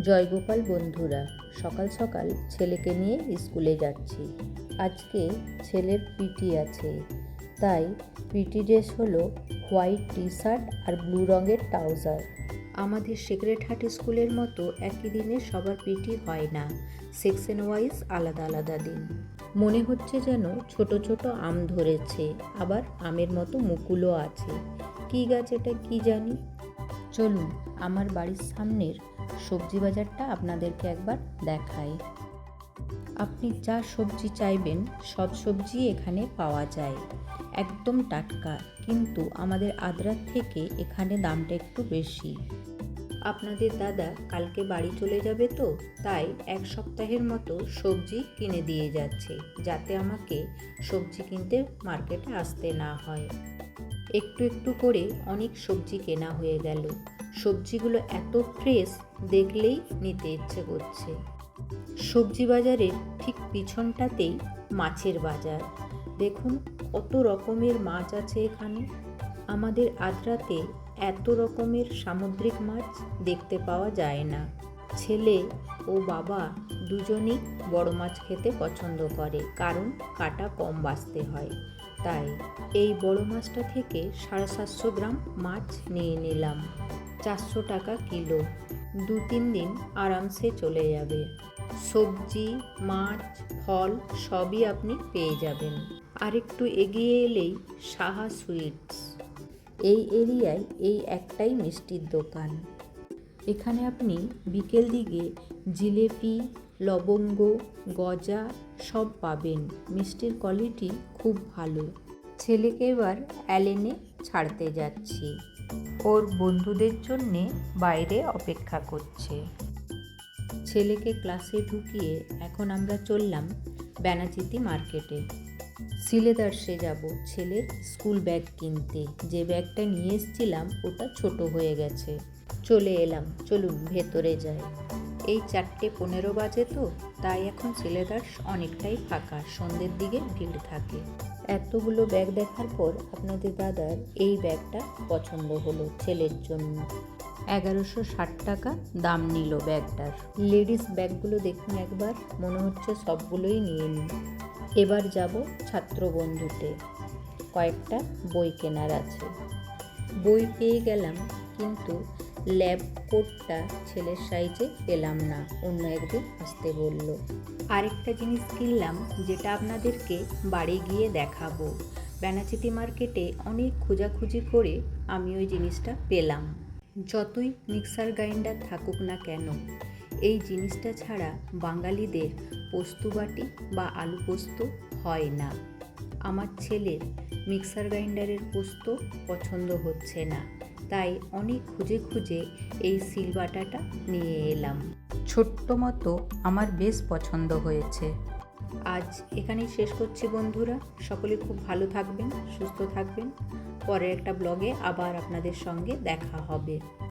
জয়গোপাল বন্ধুরা, সকাল সকাল ছেলেকে নিয়ে স্কুলে যাচ্ছি। আজকে ছেলের পিটি আছে, তাই পিটি ড্রেস হলো হোয়াইট টি শার্ট আর ব্লু রঙের ট্রাউজার। আমাদের সিক্রেট হার্ট স্কুলের মতো একই দিনে সবার পিটি হয় না, সেকশন ওয়াইজ আলাদা আলাদা দিন। মনে হচ্ছে যেন ছোট ছোট আম ধরেছে, আবার আমের মতো মুকুলও আছে। কী গাছ এটা কি জানি? চলুন, আমার বাড়ির সামনের সবজি বাজারটা আপনাদেরকে একবার দেখাই। আপনি যা সবজি চাইবেন, সব সবজি এখানে পাওয়া যায়। একদম টাটকা, কিন্তু আমাদের আদ্রার থেকে এখানে দামটা একটু বেশি। আপনাদের দাদা কালকে বাড়ি চলে যাবে তো, তাই এক সপ্তাহের মতো সবজি কিনে দিয়ে যাচ্ছে, যাতে আমাকে সবজি কিনতে মার্কেটে আসতে না হয়। একটু একটু করে অনেক সবজি কেনা হয়ে গেল। সবজিগুলো এত ফ্রেশ দেখলেই নিতে ইচ্ছে করছে। সবজি বাজারের ঠিক পিছনটাতেই মাছের বাজার। দেখুন কত রকমের মাছ আছে এখানে। আমাদের আদ্রাতে এত রকমের সামুদ্রিক মাছ দেখতে পাওয়া যায় না। ছেলে ও বাবা দুজনেই বড় মাছ খেতে পছন্দ করে, কারণ কাটা কম বাঁচতে হয়। তাই এই বড় মাছটা থেকে সাড়ে সাতশো গ্রাম মাছ নিয়ে নিলাম। চারশো টাকা কিলো। দু তিন দিন আরামসে চলে যাবে। সবজি, মাছ, ফল সবই আপনি পেয়ে যাবেন। আর একটু এগিয়ে এলেই সাহা সুইটস। এই এরিয়ায় এই একটাই মিষ্টির দোকান। এখানে আপনি বিকেল দিকে জিলেপি, লবঙ্গ, গজা সব পাবেন। মিষ্টির কোয়ালিটি খুব ভালো। ছেলেকে এবার অ্যালেনে ছাড়তে যাচ্ছি। ওর বন্ধুদের জন্যে বাইরে অপেক্ষা করছে। ছেলেকে ক্লাসে ঢুকিয়ে এখন আমরা চললাম ব্যানাচিতি মার্কেটে। সিলেদার্সে যাব ছেলের স্কুল ব্যাগ কিনতে। যে ব্যাগটা নিয়ে এসেছিলাম, ওটা ছোট হয়ে গেছে। চলে এলাম, চলুন ভেতরে যাই। এই চারটে পনেরো বাজে তো, তাই এখন সিলেদার্স অনেকটাই ফাঁকা, সন্ধ্যের দিকে ভিড় থাকে। এতগুলো ব্যাগ দেখার পর আপনাদের দাদার এই ব্যাগটা পছন্দ হলো ছেলের জন্য। এগারোশো ষাট টাকা দাম নিল ব্যাগটার। লেডিস ব্যাগগুলো দেখুন একবার, মনে হচ্ছে সবগুলোই নিয়ে নিই। এবার যাব ছাত্র বন্ধুতে কয়েকটা বই কেনার আছে। বই পেয়ে গেলাম, কিন্তু ল্যাব কোটটা ছেলের সাইজে পেলাম না। অন্য একদিন আসতে বলল, আরেকটা জিনিস কিনলাম যেটা আপনাদেরকে বাড়ি গিয়ে দেখাবো। ব্যানাচিতি মার্কেটে অনেক খোঁজাখুঁজি করে আমি ওই জিনিসটা পেলাম। যতই মিক্সার গ্রাইন্ডার থাকুক না কেন, এই জিনিসটা ছাড়া বাঙালিদের পোস্ত বাটি বা আলু পোস্ত হয় না। আমার ছেলের মিক্সার গ্রাইন্ডারের পোস্ত পছন্দ হচ্ছে না। তাই অনেক খুঁজে খুঁজে এই সিলবাটাটা নিয়ে এলাম। ছোট্ট মতো আমার বেশ পছন্দ হয়েছে। আজ এখানেই শেষ করছি বন্ধুরা। সকলে খুব ভালো থাকবেন সুস্থ থাকবেন। পরের একটা ব্লগে আবার আপনাদের সঙ্গে দেখা হবে।